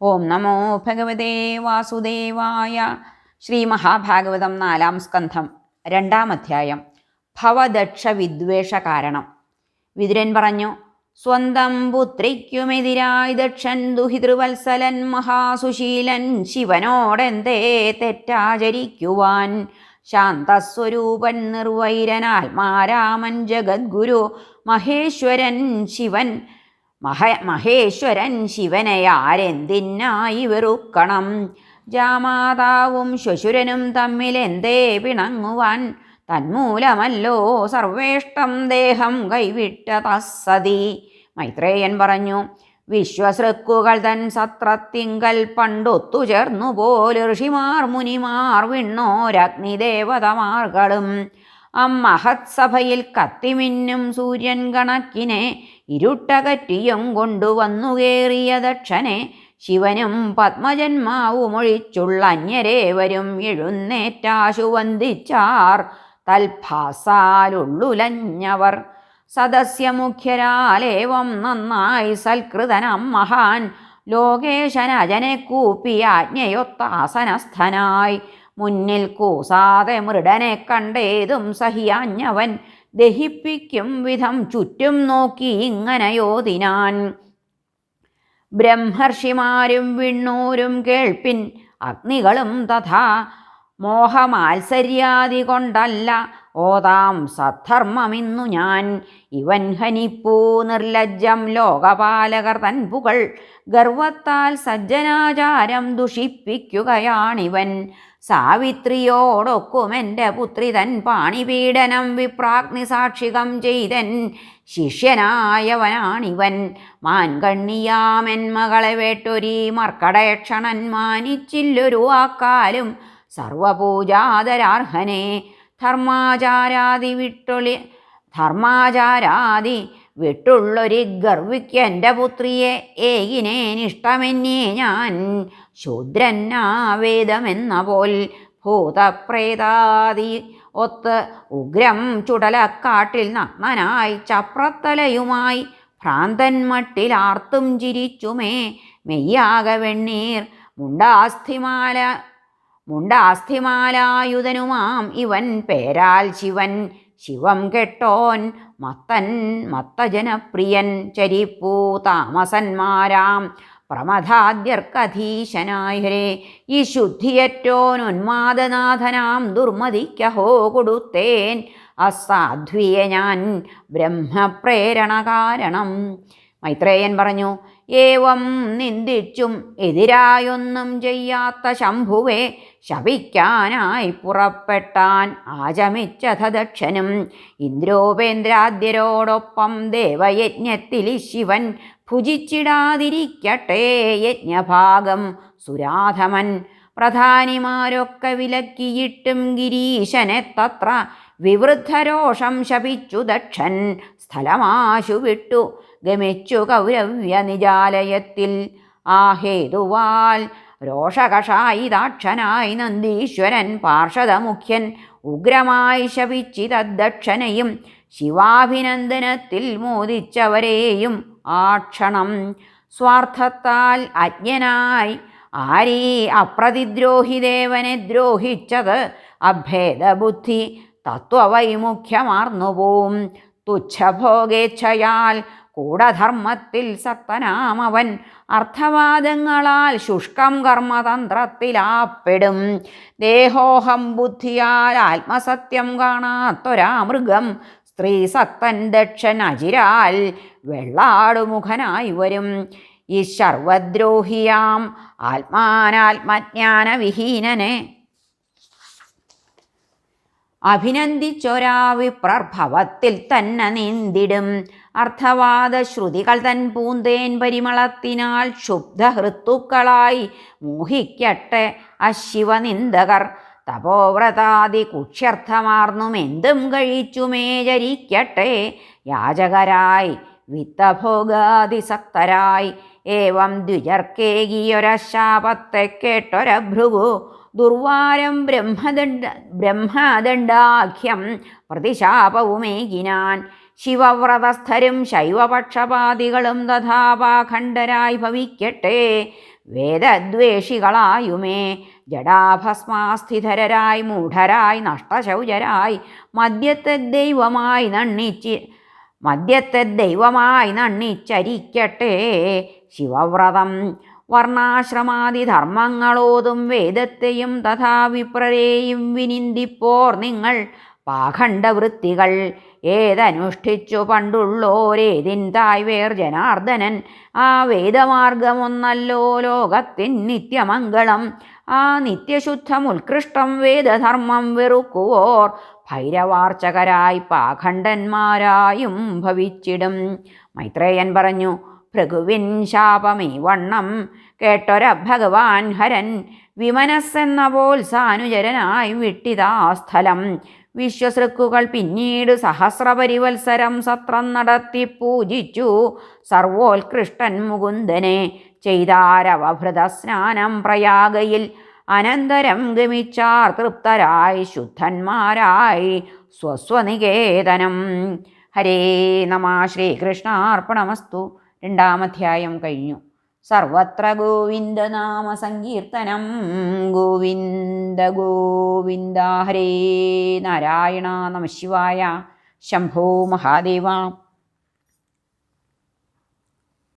ഓം നമോ ഭഗവതേ വാസുദേവായ ശ്രീ മഹാഭാഗവതം നാലാം സ്കന്ധം രണ്ടാം അധ്യായം ഭവദക്ഷ വിദ്വേഷ കാരണം. വിതുരൻ പറഞ്ഞു സ്വന്തം പുത്രിക്കുമെതിരായി ദക്ഷൻ ദുഹിതൃവത്സലൻ മഹാസുശീലൻ ശിവനോടെന്തേ തെറ്റാചരിക്കുവാൻ? ശാന്തസ്വരൂപൻ നിർവൈരനാത്മാരാമൻ ജഗദ്ഗുരു മഹേശ്വരൻ ശിവൻ മഹ മഹേശ്വരൻ ശിവനെ ആരെന്തിനായി വെറുക്കണം? ജാമാതാവും ശ്വശുരനും തമ്മിൽ എന്തേ പിണങ്ങുവാൻ? തന്മൂലമല്ലോ സർവേഷ്ടം ദേഹം കൈവിട്ട തസ്സതി. മൈത്രേയൻ പറഞ്ഞു വിശ്വസൃക്കുകൾ തൻ സത്രത്തിങ്കൽ പണ്ടൊത്തുചേർന്നു പോൽ ഋഷിമാർ മുനിമാർ വിണ്ണോരഗ്നിദേവതമാർകളും. അമ്മഹത്സഭയിൽ കത്തിമിന്നും സൂര്യൻ കണക്കിനെ ഇരുട്ടകറ്റിയും കൊണ്ടുവന്നു കയറിയ ദക്ഷനെ ശിവനും പത്മജന്മാവുമൊഴിച്ചുള്ള അന്യരേവരും എഴുന്നേറ്റാശു വന്ദിച്ചാർ തൽഭാസാലുള്ളുലഞ്ഞവർ. സദസ്യമുഖ്യരാലേവം നന്നായി സൽകൃതനം മഹാൻ. ലോകേശനജനെ കൂപ്പി ആജ്ഞയൊത്താസനസ്ഥനായി. മുന്നിൽ കൂസാതെ മൃഡനെ കണ്ടേതും സഹിയാഞ്ഞവൻ. ദഹിപ്പിക്കും വിധം ചുറ്റും നോക്കി ഇങ്ങനയോതിനാൻ ബ്രഹ്മർഷിമാരും വിണ്ണൂരും കേൾപ്പിൻ. അഗ്നികളും തഥാ മോഹമാത്സര്യാദി കൊണ്ടല്ല ഓതാം സദ്ധർമ്മമിന്നു ഞാൻ. ഇവൻ ഹനിപ്പൂ നിർലജ്ജം ലോകപാലകർ തൻ പുകൾ. ഗർവത്താൽ സജ്ജനാചാരം ദുഷിപ്പിക്കുകയാണിവൻ. സാവിത്രിയോടൊക്കുമെന്റെ പുത്രി തൻ പാണിപീഡനം വിപ്രാഗ്നി സാക്ഷികം ചെയ്തൻ ശിഷ്യനായവനാണിവൻ. മാൻകണ്ണിയാമെൻ മകളെ വേട്ടൊരീ മർക്കടയക്ഷണൻ മാനിച്ചില്ലൊരു വാക്കാലും സർവപൂജാതരാർഹനെ. ധർമാചാരാദി വിട്ടൊളി ധർമാചാരാദി വിട്ടുള്ളൊരു ഗർവിക്ക് എന്റെ പുത്രിയെ ഏകിനേനിഷ്ടമെന്നേ ഞാൻ. ശൂദ്രന്നാവേദമെന്ന പോൽ ഭൂതപ്രേതാദി ഒത്ത് ഉഗ്രം ചുടലക്കാട്ടിൽ നഗ്നനായി ചപ്രത്തലയുമായി ഭ്രാന്തൻ മട്ടിലാർത്തും ചിരിച്ചുമേ മെയ്യാക വെണ്ണീർ മുണ്ടാസ്ഥിമാല മുണ്ടാസ്ഥിമാലായുധനുമാം ഇവൻ പേരാൽ ശിവൻ. ശിവം കെട്ടോൻ മത്തൻ മത്തജനപ്രിയൻ ചരിപ്പൂ താമസന്മാരാം. പ്രമഥാദ്യർക്കധീശനായ ഈ ശുദ്ധിയറ്റോൻ ഉന്മാദനാഥനാം ദുർമതിക്കഹോ കൊടുത്തേൻ. അസാധ്വിയെ ഞാൻ ബ്രഹ്മപ്രേരണ കാരണം. മൈത്രേയൻ പറഞ്ഞു ഏവം നിന്ദിച്ചും എതിരായൊന്നും ചെയ്യാത്ത ശംഭുവെ ശപിക്കാനായി പുറപ്പെട്ടാൻ ആചമിച്ചഥ ദക്ഷനും ഇന്ദ്രോപേന്ദ്രാദ്യരോടൊപ്പം ദേവയജ്ഞത്തിൽ ശിവൻ ഭുജിച്ചിടാതിരിക്കട്ടെ യജ്ഞഭാഗം സുരാധമൻ. പ്രധാനിമാരൊക്കെ വിലക്കിയിട്ടും ഗിരീശനെ തത്ര വിവൃദ്ധരോഷം ശപിച്ചു ദക്ഷൻ സ്ഥലമാശു വിട്ടു ഗമിച്ചു കൗരവ്യ നിജാലയത്തിൽ ആ ഹേതുവാൽ രോഷകഷായി ദാക്ഷനായി നന്ദീശ്വരൻ പാർഷദമുഖ്യൻ ഉഗ്രമായി ശപിച്ചിതദ്ദക്ഷനെയും ശിവാഭിനന്ദനത്തിൽ മോദിച്ചവരെയും ആക്ഷണം. ക്ഷണം സ്വാർത്ഥത്താൽ അജ്ഞനായി ആരീ അപ്രതിദ്രോഹി ദേവനെ ദ്രോഹിച്ചത് അഭേദബുദ്ധി തത്വവൈമുഖ്യമാർന്നുപോവും. തുച്ഛഭോഗേച്ഛയാൽ കൂടധർമ്മത്തിൽ സക്തനാമവൻ അർത്ഥവാദങ്ങളാൽ ശുഷ്കം കർമ്മതന്ത്രത്തിലാപ്പെടും. ദേഹോഹം ബുദ്ധിയാൽ ആത്മസത്യം കാണാത്തൊരാ മൃഗം സ്ത്രീ സക്തൻ ദക്ഷൻ അജിരാൽ വെള്ളാടുമുഖനായി വരും. ഈ സർവദ്രോഹിയാം ആത്മാനാത്മജ്ഞാനവിഹീനനെ അഭിനന്ദിച്ചൊരാ വിപ്രർഭവത്തിൽ തന്നെ നീന്തിടും അർത്ഥവാദ ശ്രുതികൾ തൻ പൂന്തേൻ പരിമളത്തിനാൽ ക്ഷുബ്ധഹൃത്തുക്കളായി മോഹിക്കട്ടെ അശിവനിന്ദകർ. തപോവ്രതാദി കുക്ഷ്യർത്ഥമാർന്നും എന്തും കഴിച്ചുമേചരിക്കട്ടെ യാചകരായി വിത്തഭോഗാതിസക്തരായി. ഏവം ദ്വിജർക്കേകിയൊരശാപത്തെ കേട്ടൊരഭൃഗു. ദുർവാരം ബ്രഹ്മദണ്ഡ ബ്രഹ്മദണ്ഡാഖ്യം പ്രതിശാപവുമേകിനാൻ. ശിവവ്രതസ്ഥരും ശൈവപക്ഷപാതികളും തഥാപാഖണ്ഡരായി ഭവിക്കട്ടെ. വേദദ്വേഷികളായുമേ. ജഡാഭസ്മാസ്ഥിതരായി മൂഢരായി നഷ്ടശൗചരായി മദ്യത്തെ ദൈവമായി നണ്ണിച്ച് മദ്യത്തെ ദൈവമായി നണ്ണിച്ചരിക്കട്ടെ. ശിവവ്രതം വർണാശ്രമാദി ധർമ്മങ്ങളോതും വേദത്തെയും തഥാ വിപ്രരെയും വിനിന്ദിപ്പോർ നിങ്ങൾ. പാഖണ്ഡവൃത്തികൾ ഏതനുഷ്ഠിച്ചു പണ്ടുള്ളോരേതിൻ തായ്വേർ ജനാർദ്ദനൻ. ആ വേദമാർഗമൊന്നല്ലോ ലോകത്തിൻ നിത്യമംഗളം. ആ നിത്യശുദ്ധം ഉത്കൃഷ്ടം വേദധർമ്മം വെറുക്കുവോർ. ഭൈരവാർച്ചകരായി പാഖണ്ഡന്മാരായും ഭവിച്ചിടും. മൈത്രേയൻ പറഞ്ഞു ഭൃഗുവിൻ ശാപമീ വണ്ണം കേട്ടൊര ഭഗവാൻ ഹരൻ വിമനസ്സെന്ന പോൽ സാനുചരനായി വിട്ടിതാ സ്ഥലം. വിശ്വസൃക്കുകൾ പിന്നീട് സഹസ്രപരിവത്സരം സത്രം നടത്തി പൂജിച്ചു. സർവോത്കൃഷ്ടൻ മുകുന്ദനെ ചെയ്താരവഭൃത സ്നാനം പ്രയാഗയിൽ അനന്തരം ഗമിച്ചാർ തൃപ്തരായി ശുദ്ധന്മാരായി സ്വസ്വനികേതനം. ഹരേ നമ ശ്രീകൃഷ്ണാർപ്പണമസ്തു. രണ്ടാമധ്യായം കഴിഞ്ഞു. സർവത്ര ഗോവിന്ദനാമ സങ്കീർത്തനം. ഗോവിന്ദ ഗോവിന്ദ ഹരേ നാരായണ നമ ശിവായ. ശംഭോ മഹാദേവ.